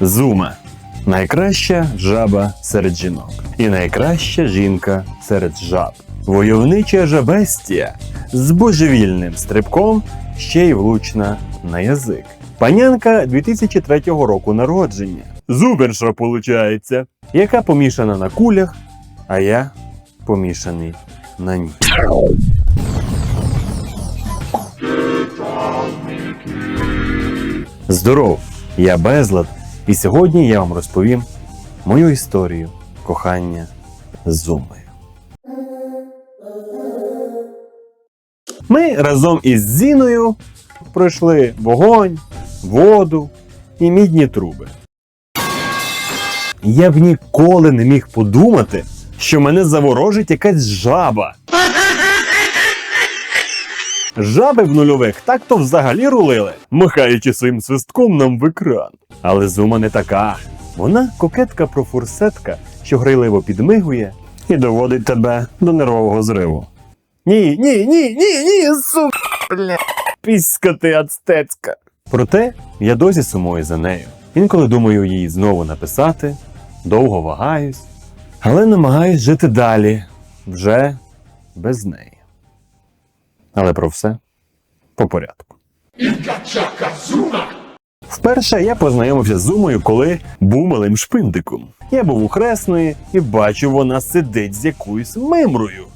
Зума. Найкраща жаба серед жінок. І найкраща жінка серед жаб. Войовнича жабестія з божевільним стрибком ще й влучна на язик. Панянка 2003 року народження. Зуберша, получається, яка помішана на кулях, а я помішаний на ній. Здоров, я Безлад, і сьогодні я вам розповім мою історію кохання з Зумою. Ми разом із Зіною пройшли вогонь, воду і мідні труби. Я б ніколи не міг подумати, що мене заворожить якась жаба. Жаби в нульових так то взагалі рулили, махаючи своїм свистком нам в екран. Але зума не така. Вона кокетка-профурсетка, що грайливо підмигує і доводить тебе до нервового зриву. Ні, ні, ні, ні, ні, су... Бля. Піська ти ацтецька. Проте я досі сумую за нею. Інколи думаю її знову написати, довго вагаюсь, але намагаюсь жити далі, вже без неї. Але про все по порядку. Вперше я познайомився з Зумою, коли був малим шпиндиком. Я був у хресної і бачив, вона сидить з якоюсь мимрою.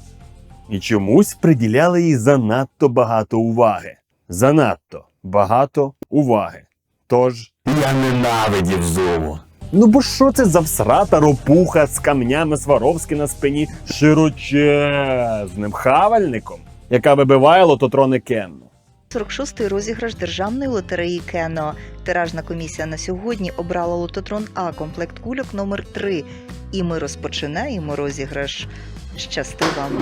І чомусь приділяли їй занадто багато уваги. Занадто багато уваги. Тож я ненавидів Зуму. Ну бо що це за всрата ропуха з камнями Сваровськи на спині широчезним хавальником, яка вибиває лототрони Кенну? 46-й розіграш державної лотереї Кено. Тиражна комісія на сьогодні обрала лототрон А комплект кульок номер 3 І ми розпочинаємо розіграш. Щасти вам!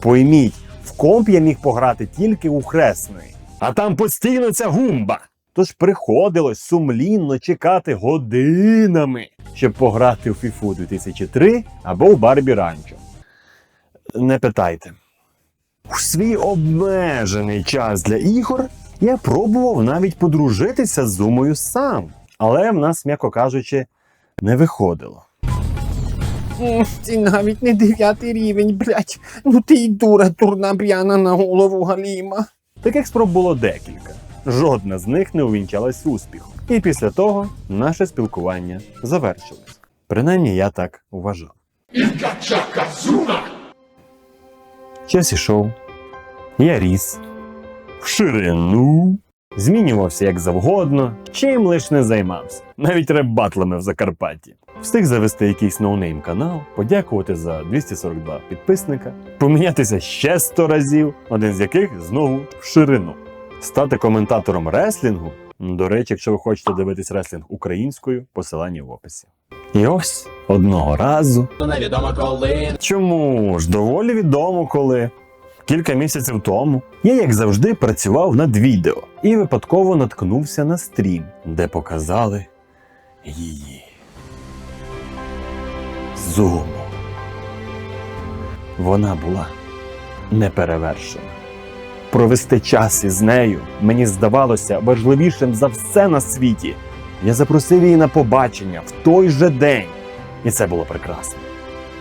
Пойміть, в комп я міг пограти тільки у хресної, а там постійно ця гумба. Тож приходилось сумлінно чекати годинами, щоб пограти у FIFA 2003 або у Барбі Ранчо. Не питайте. У свій обмежений час для ігор я пробував навіть подружитися з Зумою сам, але в нас, м'яко кажучи, не виходило. Це навіть не дев'ятий рівень, блять. Ну ти й дура, дурна п'яна на голову Галіма. Таких спроб було декілька. Жодна з них не увінчалась успіхом. І після того наше спілкування завершилось. Принаймні я так вважав. Час ішов. Я ріс. В ширину. Змінювався як завгодно, чим лиш не займався, навіть реп-батлами в Закарпатті. Встиг завести якийсь ноунейм канал, подякувати за 242 підписника, помінятися ще 100 разів, один з яких знову в ширину. Стати коментатором реслінгу. До речі, якщо ви хочете дивитись реслінг українською, посилання в описі. І ось одного разу. Невідомо коли Чому ж доволі відомо, коли кілька місяців тому я, як завжди, працював над відео і випадково наткнувся на стрім, де показали її. Зуму. Вона була неперевершена. Провести час із нею мені здавалося важливішим за все на світі. Я запросив її на побачення в той же день, і це було прекрасно.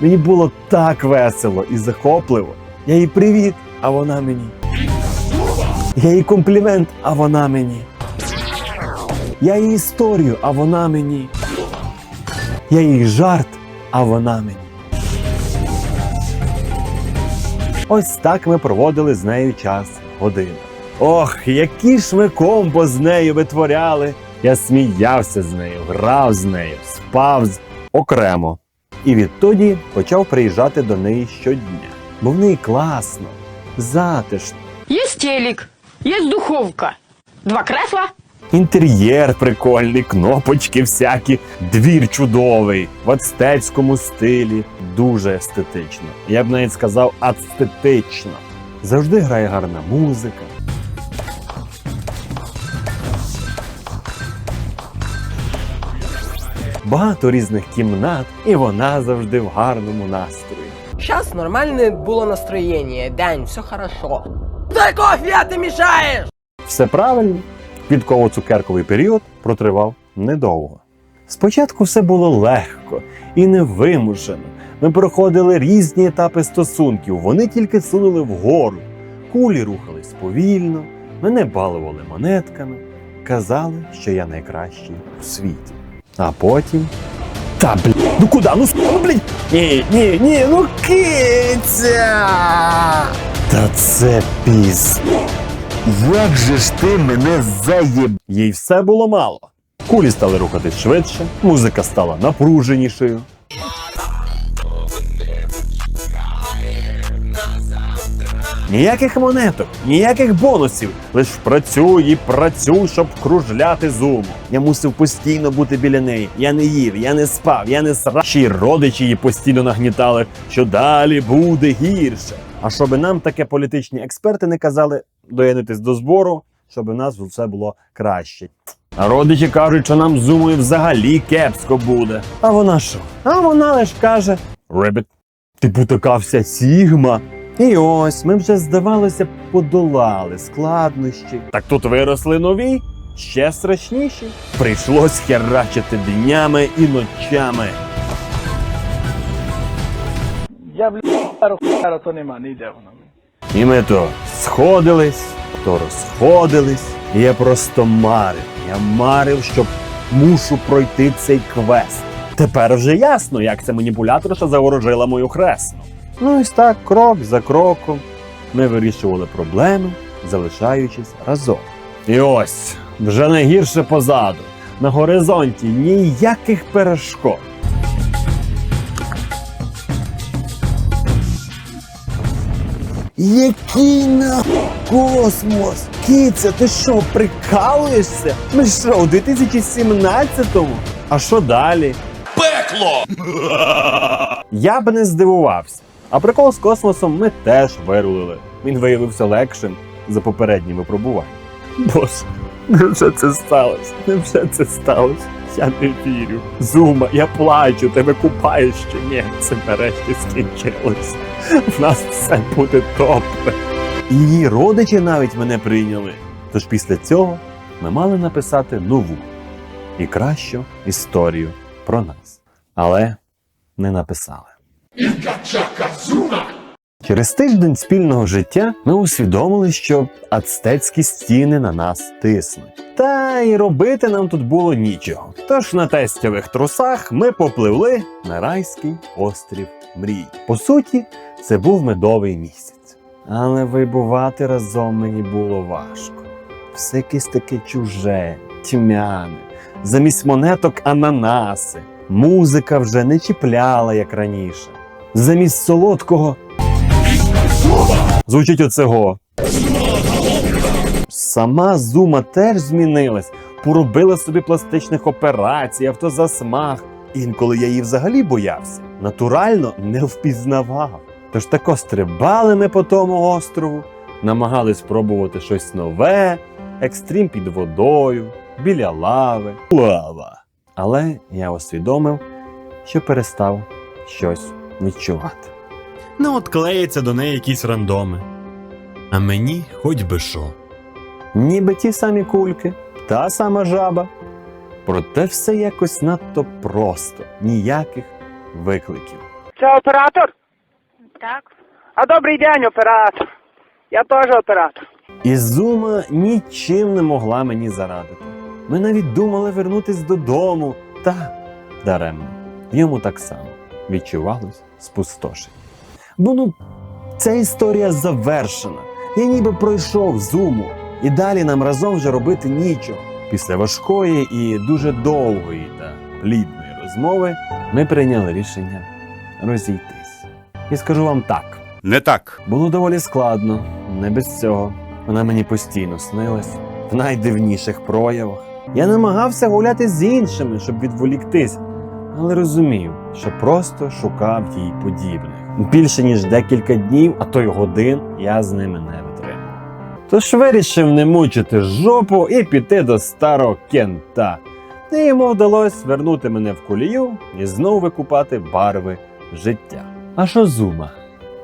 Мені було так весело і захопливо. Я їй привіт, а вона мені. Я їй комплімент, а вона мені. Я їй історію, а вона мені. Я їй жарт, а вона мені. Ось так ми проводили з нею час годину. Ох, які ж ми комбо з нею витворяли. Я сміявся з нею, грав з нею, спав з... окремо. І відтоді почав приїжджати до неї щодня. Бо в неї класно, затишно, Есть телек, есть духовка, два кресла, інтер'єр прикольний, кнопочки всякі, двір чудовий, в ацтецькому стилі, дуже естетично. Я б навіть сказав ацтетично. Завжди грає гарна музика. Багато різних кімнат, і вона завжди в гарному настрої. Сейчас нормальное было настроение. Дань, все хорошо. А ты мешаешь! Все правильно. Квітково-цукерковий період протривав недовго. Спочатку все було легко і невимушено. Ми проходили різні етапи стосунків, вони тільки сунули вгору. Кулі рухались повільно, мене балували монетками, казали, що я найкращий у світі. А потім. Та блін, ну куди? Ну с- ну блін! Ні, ні, ні, ну киця! Та це піз. Як же ж ти мене заєб... Їй все було мало. Кулі стали рухатись швидше, музика стала напруженішою. Ніяких монеток, ніяких бонусів. Лиш працюй і працюй, щоб кружляти зуму. Я мусив постійно бути біля неї. Я не їв, я не спав, я не срав. Ще й родичі її постійно нагнітали, що далі буде гірше. А щоби нам таке політичні експерти не казали доєднатись до збору, щоб у нас все було краще. А родичі кажуть, що нам зумою взагалі кепсько буде. А вона що? А вона лиш каже: Ребет, ти така вся сігма. І ось ми вже, здавалося, подолали складнощі. Так тут виросли нові, ще страшніші. Прийшлось херачити днями і ночами. Я б хуяру, хуяру, то нема, не йде воно. І ми то сходились, то розходились. І я просто марив. Я марив, що мушу пройти цей квест. Тепер вже ясно, як ця маніпуляторша заворожила мою хресну. Ну і так, крок за кроком, ми вирішували проблеми, залишаючись разом. І ось вже найгірше позаду. На горизонті ніяких перешкод. Який на космос? Киця, ти що, прикалуєшся? Ми що, у 2017-му? А що далі? Пекло! Я б не здивувався. А прикол з космосом ми теж вирулили. Він виявився легшим за попередні випробування. Боже, невже це сталося? Невже це сталося? Я не вірю. Зума, я плачу, тебе купаєш чи ні? Це нарешті скінчилось. В нас все буде добре. Її родичі навіть мене прийняли. Тож після цього ми мали написати нову і кращу історію про нас. Але не написали. Через тиждень спільного життя ми усвідомили, що ацтецькі стіни на нас тиснуть. Та й робити нам тут було нічого. Тож на тестових трусах ми попливли на райський острів мрій. По суті, це був медовий місяць. Але вибувати разом мені було важко. Все якесь таке чуже, тьмяне. Замість монеток ананаси. Музика вже не чіпляла, як раніше. Замість солодкого звучить оцего. Сама Зума теж змінилась, поробила собі пластичних операцій, автозасмаг. Інколи я її взагалі боявся. Натурально не впізнавав. Тож тако стрибали ми по тому острову, намагались спробувати щось нове, екстрім під водою, біля лави, лава. Але я усвідомив, що перестав щось відчувати. Ну, от клеїться до неї якісь рандоми. А мені хоч би що. Ніби ті самі кульки, та сама жаба. Проте все якось надто просто, ніяких викликів. Це оператор? Так. А добрий день, оператор. Я теж оператор. І Зума нічим не могла мені зарадити. Ми навіть думали вернутись додому, та даремно. В ньому так само відчувалось спустошення. Бо ну, ця історія завершена. Я ніби пройшов зуму, і далі нам разом вже робити нічого. Після важкої і дуже довгої та плідної розмови ми прийняли рішення розійтись. І скажу вам так: Не так. було доволі складно, не без цього. Вона мені постійно снилась в найдивніших проявах. Я намагався гуляти з іншими, щоб відволіктись, але розумів, що просто шукав їй подібних. Більше ніж декілька днів, а то й годин я з ними не витримав. Тож вирішив не мучити жопу і піти до старого кента. І йому вдалося вернути мене в колію і знову викупати барви життя. А що зума?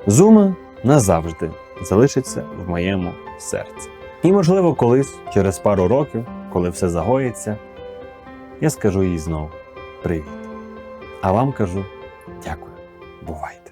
Зума назавжди залишиться в моєму серці. І, можливо, колись, через пару років, коли все загоїться, я скажу їй знову привіт. А вам кажу дякую. Бувайте.